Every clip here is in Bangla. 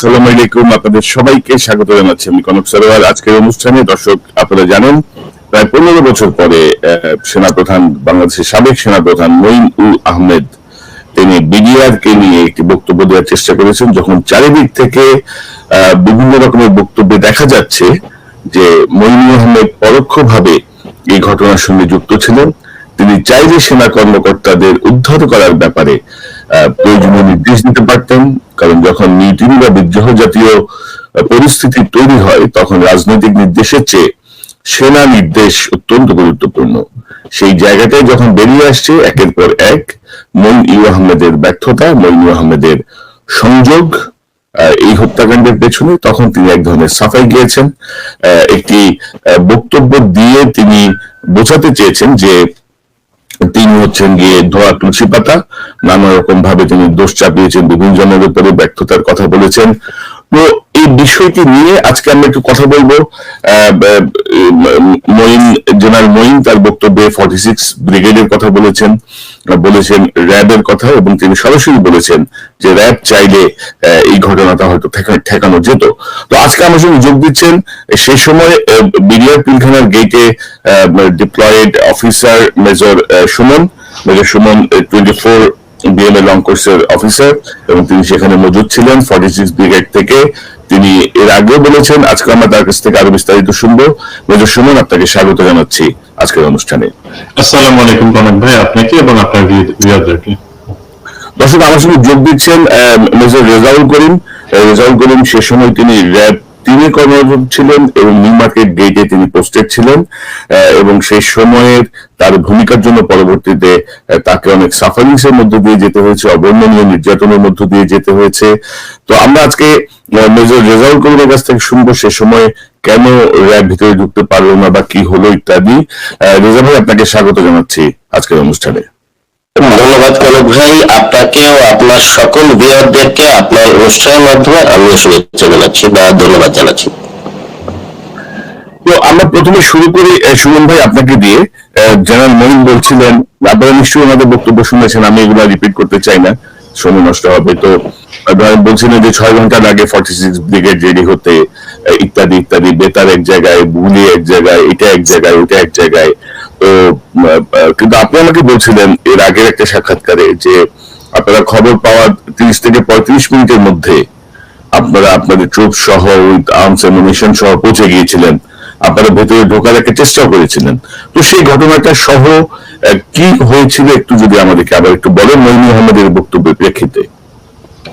আসসালামু আলাইকুম আপনাদের সবাইকে স্বাগত জানাচ্ছি আমি কনক সরোয়ার। আজকের অনুষ্ঠানে দর্শক আপনারা জানেন, প্রায় পনেরো বছর পরে বাংলাদেশের সাবেক মঈন উল আহমেদ, তিনি বিডিআর কে নিয়ে একটি বক্তব্য দেওয়ার চেষ্টা করেছেন, যখন চারিদিক থেকে বিভিন্ন রকমের বক্তব্যে দেখা যাচ্ছে যে মঈনুল আহমেদ পরোক্ষভাবে এই ঘটনার সঙ্গে যুক্ত ছিলেন। তিনি চাইলে সেনা কর্মকর্তাদের উদ্ধার করার ব্যাপারে প্রয়োজনীয় নির্দেশ দিতে পারতেন। কারণ যখন মিউটিনি বা বিদ্রোহ জাতীয় পরিস্থিতি তৈরি হয়, তখন রাজনৈতিক নির্দেশের চেয়ে সেনা নির্দেশ অত্যন্ত গুরুত্বপূর্ণ। সেই জায়গাটায় যখন বেরিয়ে আসছে, একের পর এক মইন ইউ আহমেদের ব্যর্থতা মইন ইউ আহমেদের সংযোগ এই হত্যাকাণ্ডের পেছনে তখন তিনি এক ধরনের সাফাই গিয়েছেন। একটি বক্তব্য দিয়ে তিনি বোঝাতে চেয়েছেন যে তিনি হচ্ছেন গিয়ে ধোয়া তুলসী পাতা। নানা রকম ভাবে তিনি দোষ চাপিয়েছেন, বিভিন্ন জনের উপরে ব্যর্থতার কথা বলেছেন। তো এই বিষয়টি নিয়ে আজকে আমরা একটু কথা বলব। মঈন, জেনারেল মঈন তার বক্তব্যে ফর্টি সিক্স ব্রিগেডের কথা বলেছেন বলেছেন র্যাবের কথা এবং তিনি সরাসরি বলেছেন যে র্যাব চাইলে এই ঘটনাটা হয়তো ঠেকা- ঠেকানো যেত। তো আজকে আমার সঙ্গে যোগ দিচ্ছেন সেই সময় বিডিআর পিলখানার গেটে deployed officer major Suman major Suman twenty four BMA long কোর্সের অফিসার এবং তিনি সেখানে মজুদ ছিলেন। ফর্টি সিক্স ব্রিগেড থেকে তিনি এর আগেও বলেছেন আজকে আমরা তার কাছ থেকে আরও বিস্তারিত শুনব। মেজর সুমন আপনাকে স্বাগত জানাচ্ছি আজকের অনুষ্ঠানে। আসসালামু আলাইকুম কনক ভাই আপনাকে এবং আপনার ভিউয়ারদেরকে দর্শক আমার সঙ্গে যোগ দিচ্ছেন মেজর রেজাউল করিম। রেজাউল করিম সে সময় তিনি র্যাব তিনি কর্মরত ছিলেন এবং নিউ মার্কেট গেটে তিনি পোস্টেড ছিলেন এবং সেই সময়ের তার ভূমিকার জন্য পরবর্তীতে তাকে অনেক সাফারিংস এর মধ্য দিয়ে যেতে হয়েছে, অবর্ণনীয় নির্যাতনের মধ্য দিয়ে যেতে হয়েছে। তো আমরা আজকে মেজর রেজাউল করিমের কাছ থেকে শুনব সে সময় কেন র্যাব ভিতরে ঢুকতে পারল না বা কি হলো ইত্যাদি। রেজা ভাই, আপনাকে স্বাগত জানাচ্ছি আজকের অনুষ্ঠানে। ধন্যবাদ কনক ভাই। আপনাকেও আপনার সকল ভিউয়ারদেরকে আপনার অনুষ্ঠানের মাধ্যমে আমিও শুভেচ্ছা জানাচ্ছি বা ধন্যবাদ জানাচ্ছি। তো আমরা প্রথমে শুরু করি সুমন ভাই আপনাকে দিয়ে। জেনারেল মহিন বলছিলেন, আপনারা নিশ্চয়ই ওনাদের বক্তব্য শুনেছেন, আমি এগুলো রিপিট করতে চাই না, সময় নষ্ট হবে। তো বলছিলেন যে ছয় ঘণ্টার আগে ফর্টি সিক্স ব্রিগেড রেডি হতে ইত্যাদি ইত্যাদি, বেতার এক জায়গায় বুলি এক জায়গায়, এটা এক জায়গায়, ওটা এক জায়গায়। কিন্তু আপনি আমাকে বলছিলেন এর আগের একটা সাক্ষাৎকারে যে আপনারা খবর পাওয়ার তিরিশ থেকে পঁয়ত্রিশ মিনিটের মধ্যে আপনারা আপনাদের ট্রুপ সহ উইথ আর্মস অ্যামিনেশন সহ পৌঁছে গিয়েছিলেন। আপনারা ভেতরে ঢোকার একটা চেষ্টাও করেছিলেন। তো সেই ঘটনাটা সহ কি হয়েছিল একটু যদি আমাদেরকে আবার একটু বলেন মইনুল আহমেদের বক্তব্যের প্রেক্ষিতে।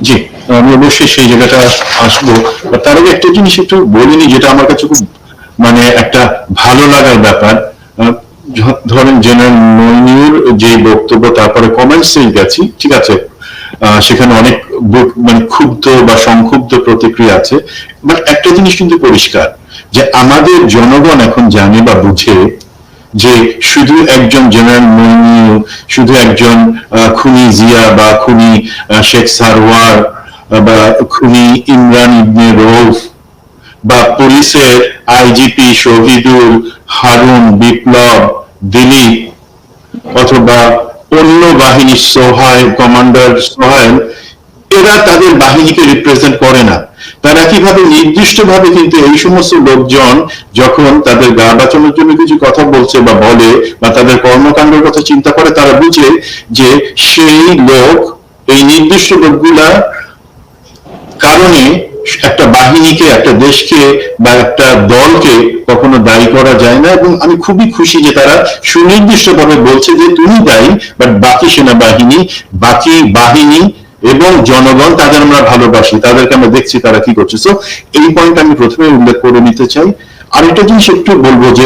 জি, আমি অবশ্যই সেই জায়গাটা আসব। তার আগে একটা জিনিস একটু বলিনি, যেটা আমার কাছে খুব মানে একটা ভালো লাগার ব্যাপার। ধরেন জেনারেল মইনুর যে বক্তব্য, তারপরে কমেন্টসে গেছি, ঠিক আছে? সেখানে অনেক মানে ক্ষুব্ধ বা সংক্ষুব্ধ প্রতিক্রিয়া আছে। বাট একটা জিনিস কিন্তু পরিষ্কার, যে আমাদের জনগণ এখন জানে বা বুঝে যে শুধু একজন জেনারেল মইনু শুধু একজন খুনি জিয়া বা খুনি শেখ সারওয়ার বা খুনি ইমরান ইবনে রৌফ বা পুলিশের আইজিপি শহীদুল, হারুন, বিপ্লব, দিলীপ অথবা অন্য বাহিনীর সোহায় কমান্ডার সোহাইল এরা তাদের বাহিনীকে রিপ্রেজেন্ট করে না। তারা কীভাবে নির্দিষ্ট ভাবে কিন্তু এই সমস্ত লোকজন যখন তাদের গা বাঁচানোর জন্য কিছু কথা বলছে বা বলে বা তাদের কর্মকাণ্ডের কথা চিন্তা করে, তারা বুঝে যে সেই লোক, এই নির্দিষ্ট লোকগুলা কারণে একটা বাহিনীকে, একটা দেশকে বা একটা দলকে কখনো দায়ী করা যায় না এবং আমি খুবই খুশি যে তারা সুনির্দিষ্ট ভাবে বলছে যে তুমি দায়ী বাট বাকি সেনাবাহিনী, বাকি বাহিনী এবং জনগণ তাদের আমরা ভালোবাসি, তাদেরকে আমরা দেখছি তারা কি করছে। সো এই পয়েন্ট আমি প্রথমে উল্লেখ করে নিতে চাই। আরেকটা জিনিস একটু বলব যে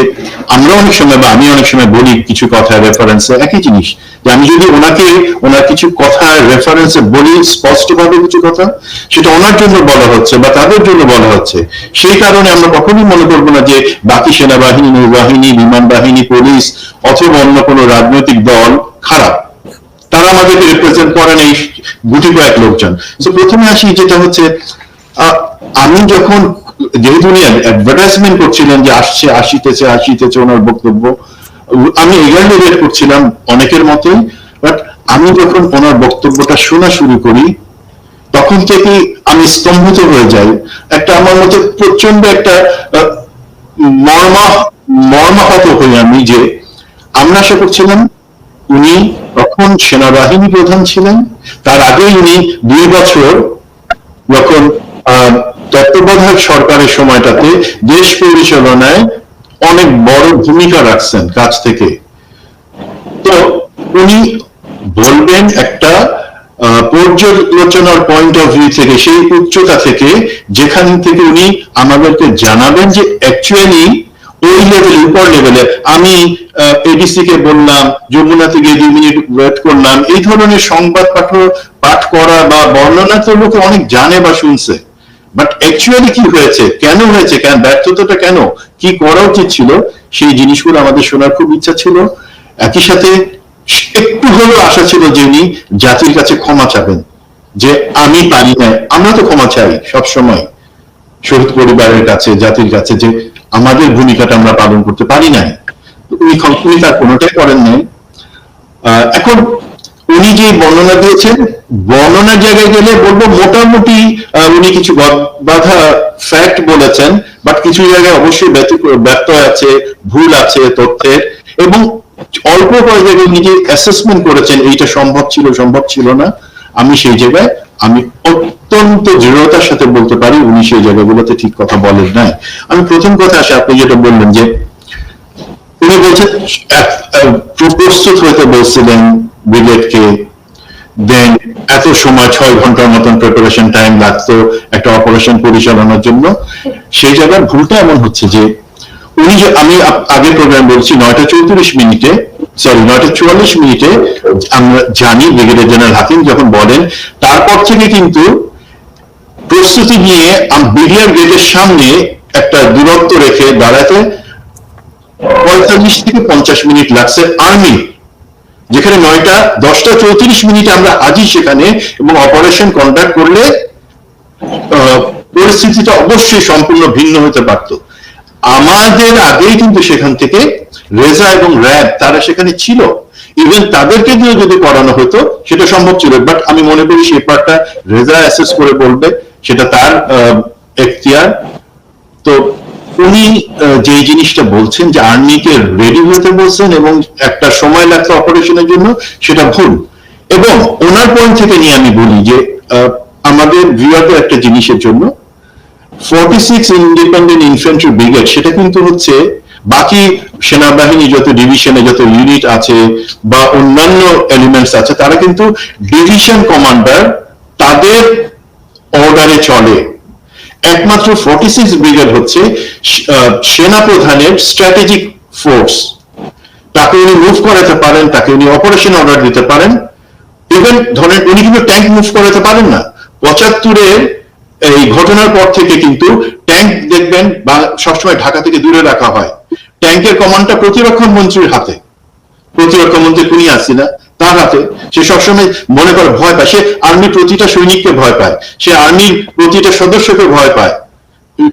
আমরা অনেক সময় বা আমি অনেক সময় বলি কিছু কথা রেফারেন্সে একই জিনিস যে আমি যদি ওনাকে, ওনার কিছু কথা রেফারেন্সে বলি, স্পষ্টভাবে কিছু কথা, সেটা ওনার জন্য বলা হচ্ছে বা তাদের জন্য বলা হচ্ছে। সেই কারণে আমরা কখনোই মনে করব না যে বাকি সেনাবাহিনী, নৌবাহিনী, বিমান বাহিনী, পুলিশ অথবা অন্য কোনো রাজনৈতিক দল খারাপ। তারা আমাদেরকে রিপ্রেজেন্ট করেন এই গুটি কয়েক লোকজন। তো প্রথমে আসি যেটা হচ্ছে আমি যখন যেহেতু উনি অ্যাডভার্টাইজমেন্ট করছিলেন যে আসছে আসিতেছে আসিতেছে ওনার বক্তব্য আমি এগারলি ওয়েট করছিলাম অনেকের মতোই বাট আমি যখন ওনার বক্তব্যটা শোনা শুরু করি তখন থেকে আমি স্তম্ভিত হয়ে যাই। একটা আমার মধ্যে প্রচণ্ড একটা মর্মা মর্মাহত হই আমি যে আমরা আশা করছিলাম উনি তখন সেনাবাহিনী প্রধান ছিলেন। তার আগে উনি দুই বছর যখন আহ, তত্ত্বাবধায়ক সরকারের সময়টাতে দেশ পরিচালনায় অনেক বড় ভূমিকা রাখছেন কাছ থেকে। তো উনি বলবেন একটা পর্যালোচনার পয়েন্ট অফ ভিউ থেকে, সেই উচ্চতা থেকে, যেখান থেকে উনি আমাদেরকে জানাবেন যে অ্যাকচুয়ালি ওই লেভেলে উপর লেভেলে আমি এডিসি কে বললাম, যমুনাতে গিয়ে দুই মিনিট ওয়েট করলাম, এই ধরনের সংবাদ পাঠ পাঠ করা বা বর্ণনা তো লোকে অনেক জানে বা শুনছে। বাট অ্যাকচুয়ালি কি হয়েছে? কেন হয়েছে? কেন ব্যর্থতাটা কেন? কি করা উচিত ছিল? সেই জিনিসগুলো আমাদের শোনার খুব ইচ্ছা ছিল। একই সাথে একটু হলেও আশা ছিল যে উনি জাতির কাছে ক্ষমা চাবেন। যে আমি পারি না আমরা তো ক্ষমা চাই সব সময় শহীদ পরিবারের কাছে, জাতির কাছে যে আমাদের ভূমিকাটা আমরা পালন করতে পারি নাই। উনি উনি তার কোনোটাই করেন নাই। এখন উনি যে বর্ণনা দিয়েছেন, বর্ণনার জায়গায় গেলে বলব মোটামুটি উনি কিছু বাধা ফ্যাক্ট বলেছেন বাট কিছু জায়গায় অবশ্যই ব্যর্থ আছে, ভুল আছে তথ্যের, এবং অল্প কয়েক জায়গায় যে অ্যাসেসমেন্ট করেছেন, এইটা সম্ভব ছিল সম্ভব ছিল না। আমি সেই জায়গায়, আমি অত্যন্ত দৃঢ়তার সাথে বলতে পারি, উনি সেই জায়গাগুলোতে ঠিক কথা বলেন নাই। আমি প্রথম কথা আসে, আপনি যেটা বললেন যে, উনি বলছেন প্রস্তুত হইতে বলছিলেন ব্রিগেডকে দেন এত সময় ছয় ঘণ্টার মতন প্রিপারেশন টাইম লাগতো একটা অপারেশন পরিচালনার জন্য। সেই জায়গার ভুলটা এমন হচ্ছে যে, উনি যে আমি আগের প্রোগ্রাম বলছি নয়টা চৌত্রিশ মিনিটে সরি নয়টা চুয়াল্লিশ মিনিটে আমরা জানি ব্রিগেডিয়ার জেনারেল হাকিম যখন বলেন, তারপর থেকে কিন্তু প্রস্তুতি নিয়ে বিডিআর গেটের সামনে একটা দূরত্ব রেখে দাঁড়াতে পঁয়তাল্লিশ থেকে পঞ্চাশ মিনিট লাগছে আর্মি যেখানে নয়টা, দশটা, চৌত্রিশ মিনিটে আমরা আজই সেখানে এবং অপারেশন কন্ডাক্ট করলে পরিস্থিতিটা অবশ্যই সম্পূর্ণ ভিন্ন হতে পারত। আমাদের আগেই কিন্তু সেখান থেকে রেজা এবং র্যাব তারা সেখানে ছিল। ইভেন তাদেরকে দিয়ে যদি করানো হতো, সেটা সম্ভব ছিল। বাট আমি মনে করি সেই পার্টটা রেজা অ্যাসেস করে বলবে, সেটা তার এখতিয়ার। তো উনি যে জিনিসটা বলছেন যে আর্মিকে রেডি হতে বলছেন এবং একটা সময় লাগতো অপারেশনের জন্য, সেটা ভুল। এবং ওনার পয়েন্ট থেকে নিয়ে আমি বলি যে আমাদের ভিউয়ারদের একটা জিনিসের জন্য forty six independent infantry brigade সেটা কিন্তু হচ্ছে বাকি সেনাবাহিনী যত ডিভিশনে যত ইউনিট আছে বা অন্যান্য এলিমেন্টস আছে, তারা কিন্তু ডিভিশন কমান্ডার তাদের অর্ডারে চলে। একমাত্র ফর্টি সিক্স ব্রিগেড হচ্ছে সেনা প্রধানের স্ট্র্যাটেজিক ফোর্স তাকে উনি মুভ করাতে পারেন, তাকে উনি অপারেশন অর্ডার দিতে পারেন। ইভেন ধরেন উনি কিন্তু ট্যাঙ্ক মুভ করাতে পারেন না। পঁচাত্তরের এই ঘটনার পর থেকে কিন্তু ট্যাঙ্ক দেখবেন বা সবসময় ঢাকা থেকে দূরে রাখা হয়। ট্যাঙ্কের কমান্ডটা প্রতিরক্ষা মন্ত্রীর হাতে। প্রতিরক্ষা মন্ত্রী খুনি আসিনা তার হাতে সে সবসময় মনে করে ভয় পায়। সে আর্মি প্রতিটা সৈনিককে ভয় পায়। সে আর্মির প্রতিটা সদস্যকে ভয় পায়।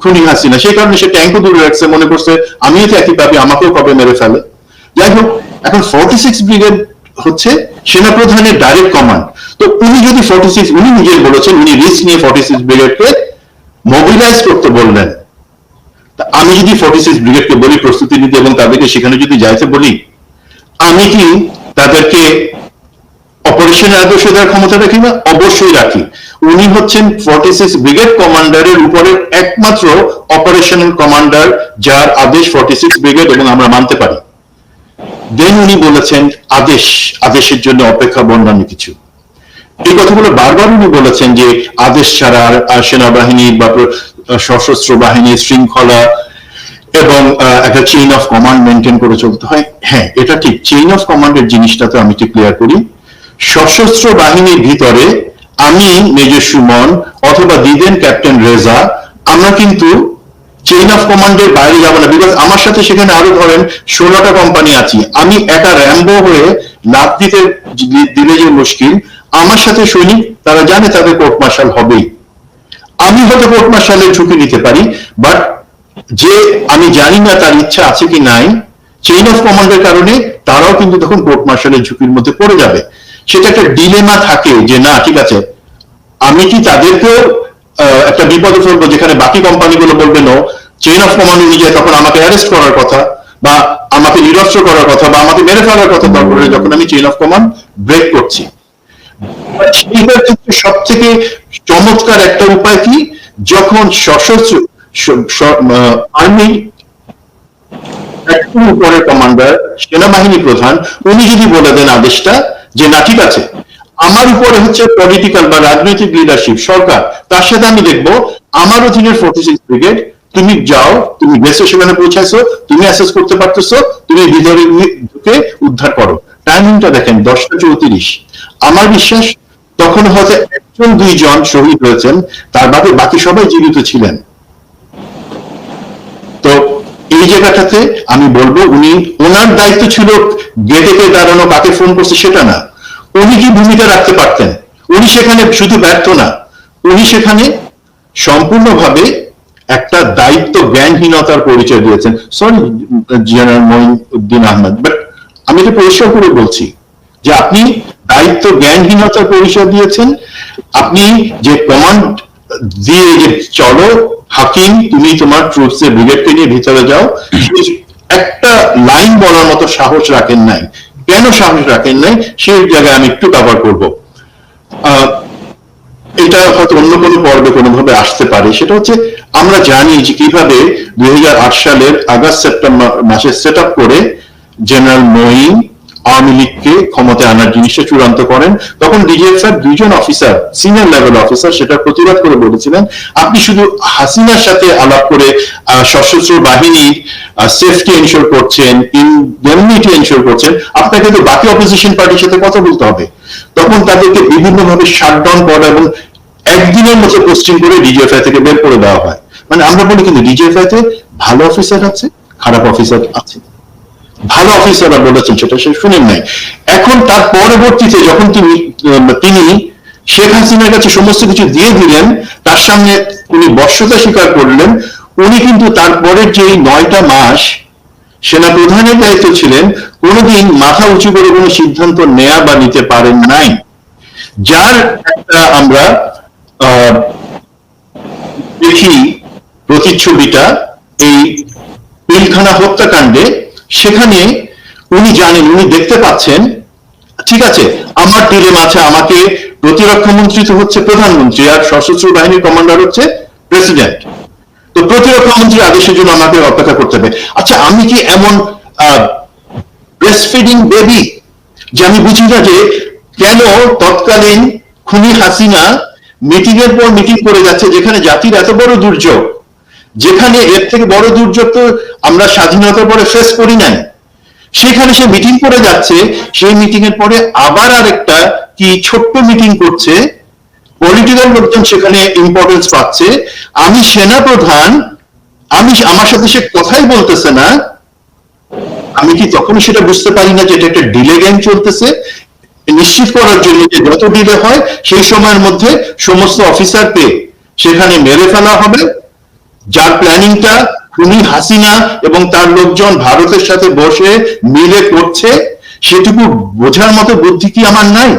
খুনি হাসিনা, সেই কারণে সে ট্যাঙ্কও দূরে রাখছে, মনে করছে, আমিও তো একই পাবি আমাকেও কবে মেরে ফেলে? যাই হোক, এখন ফর্টি সিক্স ব্রিগেড হচ্ছে সেনাপ্রধানের ডাইরেক্ট কমান্ড তো উনি যদি ফর্টি সিক্স উনি নিজে বলেছেন, উনি রিস্ক নিয়ে ফর্টি সিক্স ব্রিগেডকে মোবিলাইজ করতে বললেন। আমি যদি ফর্টি সিক্স ব্রিগেডকে বলি, প্রস্তুতি নিতে, এবং তাদেরকে সেখানে যদি যাইতে বলি, আমি কি তাদেরকে অপারেশনের আদর্শ দেওয়ার ক্ষমতা রাখি না অবশ্যই রাখি। উনি হচ্ছেন ফর্টি সিক্স ব্রিগেড কমান্ডারের উপরে একমাত্র অপারেশনাল কমান্ডার, যার আদেশ ফর্টি সিক্স ব্রিগেড এবং আমরা মানতে পারি। দেন উনি বলেছেন, আদেশ, আদেশের জন্য অপেক্ষা বন্যান্য কিছু। এই কথাগুলো বারবার উনি বলেছেন যে আদেশ ছাড়া সেনাবাহিনী বা সশস্ত্র বাহিনীর শৃঙ্খলা এবং একটা চেইন অফ কমান্ড মেনটেন করে চলতে হয়। হ্যাঁ এটা ঠিক। চেইন অফ কমান্ডের জিনিসটা তো আমি একটু ক্লিয়ার করি। সশস্ত্র বাহিনীর ভিতরে আমি মেজর সুমন অথবা দিদেন ক্যাপ্টেন রেজা, আমরা কিন্তু চেইন অফ কমান্ডের বাইরে যাব না বিকজ আমার সাথে সেখানে আরও ধরেন ষোলোটা কোম্পানি আছি। আমি একা র্যাম্বো হয়ে লাভ দিতে দিলে যে মুশকিল, আমার সাথে সৈনিক, তারা জানে তাদের কোর্ট মার্শাল হবেই। আমি হয়তো কোর্ট মার্শালের ঝুঁকি নিতে পারি বাট যে আমি জানি না তার ইচ্ছা আছে কি নাই চেইন অফ কমান্ডের কারণে তারাও কিন্তু তখন কোর্ট মার্শালের ঝুঁকির মধ্যে পড়ে যাবে। সেটা একটা ডিলেমা থাকে যে না, ঠিক আছে, আমি কি তাদেরকেও একটা বিপদে ফেলব যেখানে বাকি কোম্পানিগুলো বলবে নো চেইন অফ কমান্ড অনুযায়ী তখন আমাকে অ্যারেস্ট করার কথা বা আমাকে নিরস্ত্র করার কথা বা আমাকে মেরে ফেলার কথা হলে যখন আমি চেইন অফ কমান্ড ব্রেক করছি। সব থেকে চমৎকার একটা উপায় কি? যখন সশস্ত্র আর্মি কমান্ডার সেনাবাহিনী প্রধান, উনি যদি বলে দেন আদেশটা যে না, ঠিক আছে। আমার উপরে হচ্ছে পলিটিক্যাল বা রাজনৈতিক লিডারশিপ সরকার, তার সাথে আমি দেখব আমার অধীনের ফোর্টি সিক্স ব্রিগেড তুমি যাও, তুমি বেসে সেখানে পৌঁছাইছো, তুমি অ্যাসেস করতে পারতেছো, তুমি ভিতরে ঢুকে উদ্ধার করো। টাইমিংটা দেখেন, দশটা চৌত্রিশ। আমার বিশ্বাস, তখন হয়তো একজন, দুইজন শহীদ হয়েছেন, তার বাদে বাকি সবাই জীবিত ছিলেন। এই জায়গাটাতে আমি বলব, উনি ওনার দায়িত্ব ছিল গেটে কে দাঁড়ানো, কাকে ফোন করছে সেটা না। উনি কি ভূমিকা রাখতে পারতেন? উনি সেখানে শুধু ব্যর্থ না, উনি সেখানে সম্পূর্ণভাবে একটা দায়িত্ব জ্ঞানহীনতার পরিচয় দিয়েছেন। Sorry general Moinuddin Ahmed but আমি এটা পরিষ্কার করে বলছি যে আপনি দায়িত্ব জ্ঞানহীনতার পরিচয় দিয়েছেন, আপনি যে কমান্ড দিয়ে যে চলো হাকিম, তুমি তোমার ট্রুপস এর ব্রিগেডকে নিয়ে ভিতরে যাও। একটা লাইন বলার মতো সাহস রাখেন নাই। কেন সাহস রাখেন নাই? সেই জায়গায় আমি একটু কভার করব। এটা হয়তো অন্য কোনো পর্বে কোনোভাবে আসতে পারে। সেটা হচ্ছে, আমরা জানি যে কীভাবে দুই হাজার আট সালের আগস্ট, সেপ্টেম্বর মাসে সেট করে জেনারেল মঈন আওয়ামী লীগকে ক্ষমতায় আনার জিনিসটা চূড়ান্ত করেন। তখন ডিজিএফ স্যার দুইজন অফিসার সিনিয়র লেভেল অফিসার সেটা প্রতিবাদ করে বলেছিলেন, আপনি শুধু হাসিনার সাথে আলাপ করে সশস্ত্র বাহিনীর সেফটি এনশোর করছেন ইনডেমনিটি এনশোর করছেন, আপনাকে তো বাকি অপোজিশন পার্টির সাথে কথা বলতে হবে। তখন তাদেরকে বিভিন্নভাবে শাটডাউন করা এবং একদিনের মতো পোস্টিং করে ডিজিএফআই থেকে বের করে দেওয়া হয়। মানে আমরা বলি কিন্তু ডিজিএফআই তে ভালো অফিসার আছে, খারাপ অফিসার আছে। ভালো অফিসাররা বলেছেন, সেটা সে শুনেন নাই। এখন তার পরবর্তীতে যখন তিনি তিনি শেখ হাসিনার কাছে সমস্ত কিছু দিয়ে দিলেন, তার সামনে উনি বর্ষতা স্বীকার করলেন, উনি কিন্তু তারপরের যে নয়টা মাস সেনা প্রধানের দায়িত্ব ছিলেন, কোনোদিন মাথা উঁচু করে কোনো সিদ্ধান্ত নেয়া বা নিতে পারেন নাই। যার একটা আমরা দেখি প্রতিচ্ছবিটা এই পিলখানা হত্যাকাণ্ডে সেখানে উনি জানেন, উনি দেখতে পাচ্ছেন, ঠিক আছে, আমার টিলেম আছে, আমাকে প্রতিরক্ষা মন্ত্রী তো হচ্ছে প্রধানমন্ত্রী, আর সশস্ত্র বাহিনীর কমান্ডার হচ্ছে প্রেসিডেন্ট। তো প্রতিরক্ষা মন্ত্রী আদেশের জন্য আমাকে অপেক্ষা করতে হবে। আচ্ছা আমি কি এমন ব্রেস্ট ফিডিং বেবি যে আমি বুঝি না যে কেন তৎকালীন খুনি হাসিনা মিটিং এর পর মিটিং করে যাচ্ছে, যেখানে জাতির এত বড় দুর্যোগ? যেখানে এর থেকে বড় দুর্যোগ তো আমরা স্বাধীনতার পরে ফেস করি নাই। সেখানে সে মিটিং করে যাচ্ছে, সেই মিটিং এর পরে আবার আরেকটা কি ছোট্ট মিটিং করছে পলিটিক্যাল লোকজন সেখানে ইম্পর্টেন্স পাচ্ছে। আমি সেনা প্রধান আমি আমার সাথে সে কথাই বলতেছে না। আমি কি তখন সেটা বুঝতে পারি না যে এটা একটা ডিলে গেম চলতেছে? নিশ্চিত করার জন্য যে যত ডিলে হয়, সেই সময়ের মধ্যে সমস্ত অফিসারকে সেখানে মেরে ফেলা হবে। যার প্ল্যানিংটা খুনি হাসিনা এবং তার লোকজন ভারতের সাথে বসে মিলে করছে সেটুকু বোঝার মতো বুদ্ধি কি আমার নাই?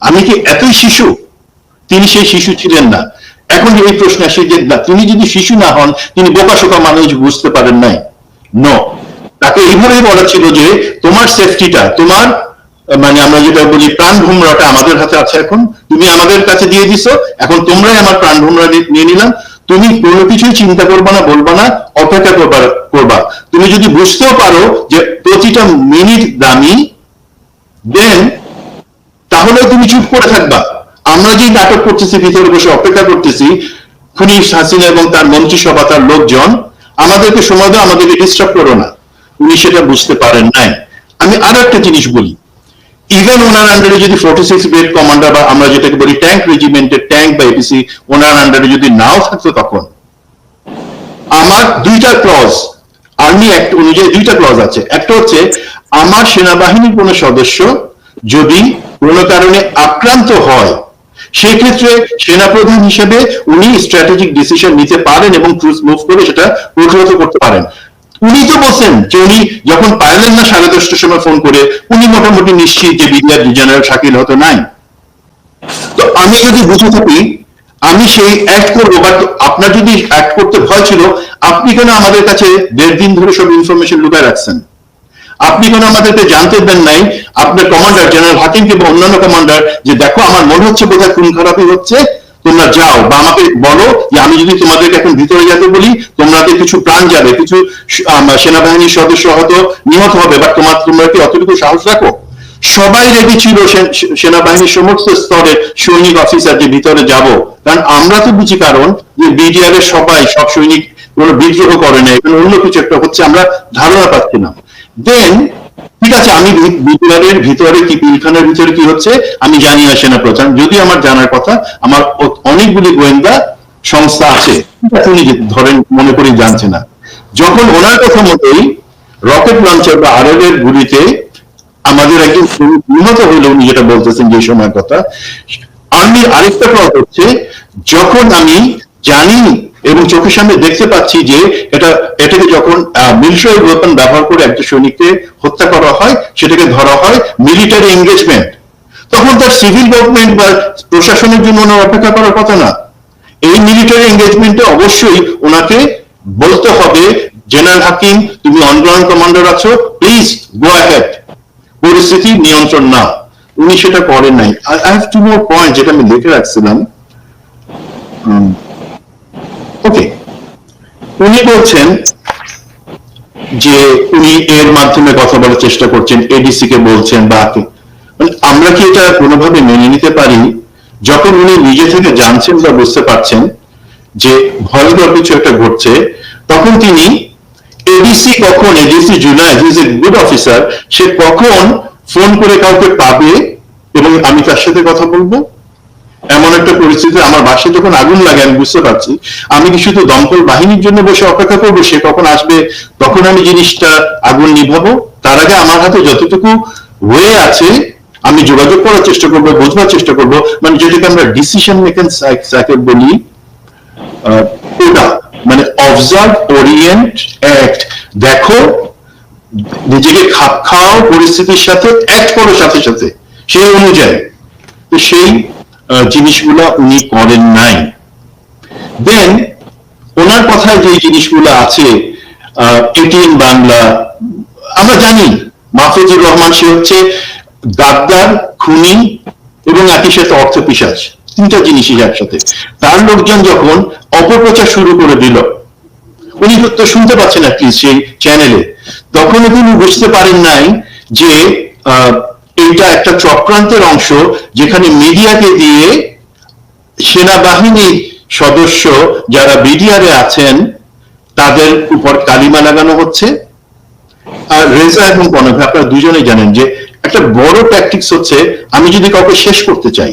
আমি কি এতই শিশু? তিনি সেই শিশু ছিলেন না। এখন এই প্রশ্ন আসে যে না, তিনি যদি শিশু না হন তিনি বোকাশোকা মানুষ বুঝতে পারেন নাই। ন তাকে এইভাবেই বলা ছিল যে তোমার সেফটিটা তোমার মানে আমরা যেটা বলি প্রাণ ভুমরাটা আমাদের হাতে আছে এখন। তুমি আমাদের কাছে দিয়ে দিছো এখন তোমরাই আমার প্রাণ ভুমরা নিয়ে নিলাম। তুমি কোনো কিছুই চিন্তা করবা না, বলবা না, অপেক্ষা করবা করবা। তুমি যদি বুঝতেও পারো যে প্রতিটা মিনিট দামি দেন তাহলে তুমি চুপ করে থাকবা। আমরা যে নাটক করতেছি, ভিতরে বসে অপেক্ষা করতেছি খুনি হাসিনা এবং তার মন্ত্রিসভা তার লোকজন, আমাদেরকে সময় দাও, আমাদেরকে ডিস্টার্ব করো না। উনি সেটা বুঝতে পারেন নাই। আমি আরও একটা জিনিস বলি। ইভেন ওনার আন্ডারে যদি ফোর্টি সিক্স ব্রেড কমান্ডার বা আমরা যেটাকে বলি ট্যাঙ্ক রেজিমেন্টের ট্যাঙ্ক বা এপিসি ওনার আন্ডারে যদি নাও থাকতো তখন। আমার দুইটা ক্লজ আর্মি অ্যাক্ট অনুযায়ী দুইটা ক্লজ আছে। একটা হচ্ছে, আমার সেনাবাহিনীর কোন সদস্য যদি কোনো কারণে আক্রান্ত হয়, সেক্ষেত্রে সেনাপ্রধান হিসেবে উনি স্ট্র্যাটেজিক ডিসিশন নিতে পারেন এবং ট্রুস মুভ করে সেটা প্রতিহত করতে পারেন। উনি তো বলছেন যে উনি যখন পারলেন না সাড়ে দশটার সময় ফোন করে, উনি মোটামুটি নিশ্চিত যে ব্রিগেডিয়ার জেনারেল শাকিল হতো নাই। তো আমি যদি বুঝে থাকি, আমি সেই অ্যাক্ট করব বাট আপনার যদি অ্যাক্ট করতে ভয় ছিল, আপনি কেন আমাদের কাছে দেড় দিন ধরে সব ইনফরমেশন লুকায় রাখছেন? আপনি কেন আমাদেরকে জানতে দেন নাই? আপনার কমান্ডার জেনারেল হাকিম কিংবা অন্যান্য কমান্ডার যে দেখো আমার মনে হচ্ছে বোধহয় খুন খারাপই হচ্ছে তোমরা যাও। বা আমাকে বলো যে আমি যদি তোমাদেরকে এখন ভিতরে যেতে বলি তোমাদের কিছু প্রাণ যাবে, কিছু সেনাবাহিনীর সদস্য হয়তো নিহত হবে বা তোমার তোমরা কি অতটুকু সাহস রাখো। সবাই রেডি ছিল সেনাবাহিনীর সমস্ত স্তরের সৈনিক অফিসার যে ভিতরে যাব। কারণ আমরা তো বুঝি কারণ যে বিডিআর এর সবাই, সব সৈনিক কোনো বিদ্রোহ করে না অন্য কিছু একটা হচ্ছে, আমরা ধারণা পাচ্ছি না দেন ঠিক আছে, আমি বিপিআর ভিতরে কি পিলখানার ভিতরে কি হচ্ছে, আমি জানি না সেনা প্রধান। যদি আমার জানার কথা, আমার অনেকগুলি গোয়েন্দা সংস্থা আছে উনি ধরেন মনে করি জানছে না। যখন ওনার কথা মতোই রকেট লঞ্চার বা আরব এর গুলিতে আমাদের একজন নিহত হইল, উনি যেটা বলতেছেন যে সময়ের কথা, আর্মির আরেকটা কথা হচ্ছে, যখন আমি জানি এবং চোখের সামনে দেখতে পাচ্ছি যে এটা, এটাকে যখন মিলিটারি ওয়েপন ব্যবহার করে একটা সৈনিককে হত্যা করা হয়, সেটাকে ধরা হয় মিলিটারি এঙ্গেজমেন্ট তখন তার সিভিল গভর্নমেন্ট বা প্রশাসনের জন্য ওনার অপেক্ষা করার কথা না। এই মিলিটারি এঙ্গেজমেন্টে অবশ্যই ওনাকে বলতে হবে জেনারেল হাকিম, তুমি অনগ্রাউন্ড কমান্ডার আছো প্লিজ গো অ্যাহেড পরিস্থিতি নিয়ন্ত্রণ না উনি সেটা করেন নাই। I have two more point যেটা আমি লিখে রাখছিলাম। ওকে উনি বলছেন যে উনি এর মাধ্যমে কথা বলার চেষ্টা করছেন এডিসি কে বলছেন বা মানে আমরা কি এটা কোনোভাবে মেনে নিতে পারি? যখন উনি নিজে থেকে জানছেন বা বুঝতে পারছেন যে ভয়ঙ্কর কিছু একটা ঘটছে, তখন তিনি এডিসি কখন ADC July is a good officer সে কখন ফোন করে কাউকে পাবে এবং আমি তার সাথে কথা বলব? এমন একটা পরিস্থিতি আমার বাসায় যখন আগুন লাগে, আমি বুঝতে পারছি। আমি কি শুধু দমকল বাহিনীর জন্য বসে অপেক্ষা করব? সে কখন আসবে? তখন আমি জিনিসটা আগুন নিভাবো। তার আগে আমার হাতে যতটুকু ওয়ে আছে, আমি যোগাযোগ করার চেষ্টা করব বোঝবার চেষ্টা করব। মানে যেটাকে আমরা ডিসিশন মেকিং সাইকেল বলি মানে অবজার্ভ ওরিয়েন্ট অ্যাক্ট দেখো, নিজেকে খাপ খাওয়াও পরিস্থিতির সাথে অ্যাক্ট করো সাথে সাথে। সেই অনুযায়ী। তো সেই জিনিসগুলো উনি করেন নাই। দেন ওনার কথায় যে জিনিসগুলো আছে এটিএন বাংলা আমরা জানি মাহফুজুর রহমান সে হচ্ছে গাদ্দার খুনি এবং একই সাথে অর্থ পিসাজ তিনটা জিনিসই একসাথে। তার লোকজন যখন অপপ্রচার শুরু করে দিল উনি তো শুনতে পাচ্ছেন অ্যাটলিস্ট সেই চ্যানেলে তখন তিনি বুঝতে পারেন নাই যে আহ, এইটা একটা চক্রান্তের অংশ যেখানে মিডিয়াকে দিয়ে সেনাবাহিনীর সদস্য যারা বিডিআরে আছেন, তাদের উপর কালিমা লাগানো হচ্ছে। আর রেজা এবং কনক আপনারা দুজনেই জানেন যে একটা বড় ট্যাকটিক্স হচ্ছে, আমি যদি কাউকে শেষ করতে চাই,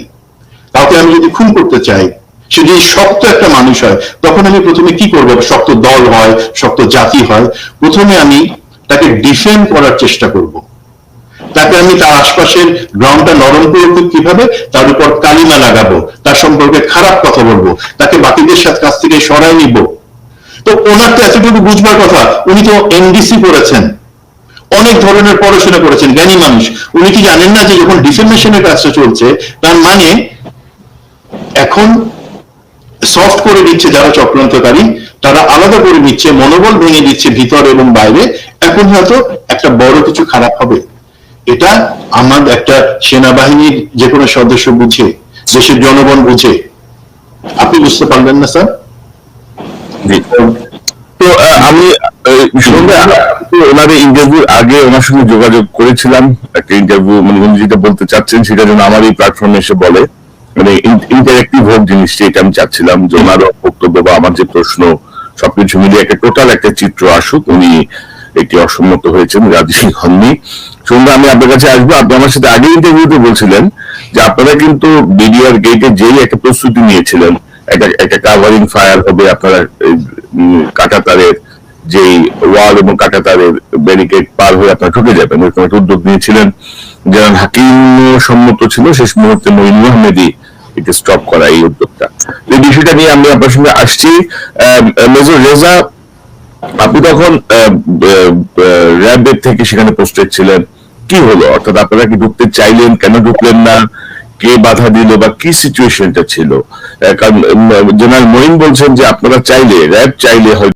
কাউকে আমি যদি খুন করতে চাই, সে যদি শক্ত একটা মানুষ হয়, তখন আমি প্রথমে কি করব? শক্ত দল হয়, শক্ত জাতি হয়, প্রথমে আমি তাকে ডিফেন্ড করার চেষ্টা করব। তাকে আমি তার আশপাশের গ্রাউন্ডটা নরম করে দেব কীভাবে? তার উপর কালিমা লাগাবো। তার সম্পর্কে খারাপ কথা বলব। তাকে বাকিদের সাথে কাছ থেকে সরাই নিব। তো ওনার তো এতটুকু বুঝবার কথা, উনি তো এমডিসি করেছেন। অনেক ধরনের পড়াশোনা করেছেন, জ্ঞানী মানুষ। উনি কি জানেন না যে যখন ডিফেমেশনের কাজটা চলছে, তার মানে এখন সফট করে দিচ্ছে যারা চক্রান্তকারী, তারা আলাদা করে দিচ্ছে মনোবল ভেঙে দিচ্ছে ভিতর এবং বাইরে। এখন হয়তো একটা বড় কিছু খারাপ হবে। এটা আমার একটা সেনাবাহিনীর যে কোনো সদস্য বুঝে, দেশের জনগণ বুঝে। আপনি বুঝতে পারবেন না, স্যার? তো আমি ওনার ইন্টারভিউর আগে ওনার সঙ্গে যোগাযোগ করেছিলাম, একটা ইন্টারভিউ মানে উনি যেটা বলতে চাচ্ছেন সেটা যেন আমার এই প্ল্যাটফর্মে এসে বলে। মানে ইন্টারেক্টিভ হোক জিনিসটা, এটা আমি চাচ্ছিলাম যে ওনারও বক্তব্য বা আমার যে প্রশ্ন, সবকিছু মিলিয়ে একটা টোটাল একটা চিত্র আসুক, উনি একটি অসম্মত হয়েছেন রাজি হননি সন্ধ্যা আমি আপনার কাছে আসব। আপনি আমার সাথে আগে ইন্টারভিউতে বলছিলেন যে আপনারা কিন্তু বিডিআর গেটে যেই একটা প্রস্তুতি নিয়েছিলেন একটা একটা কাভারিং ফায়ার হবে, আপনারা ওয়াল এবং ব্যারিকেড পার হয়ে আপনারা ঢুকে যাবেন। একটা উদ্যোগ নিয়েছিলেন। যেমন হাকিম সম্মত ছিল, শেষ মুহূর্তে মইনুল আহমেদি এটা স্টপ করা এই উদ্যোগটা। এই বিষয়টা নিয়ে আমি আপনার সঙ্গে আসছি। মেজর রেজা আপনি তখন র্যাবের থেকে সেখানে পোস্টেড ছিলেন। কি হলো? অর্থাৎ আপনারা কি ঢুকতে চাইলেন? কেন ঢুকলেন না? কে বাধা দিল বা কি সিচুয়েশনটা ছিল? কারণ জেনারেল মহিন বলছেন যে আপনারা চাইলে, র্যাব চাইলে হয়তো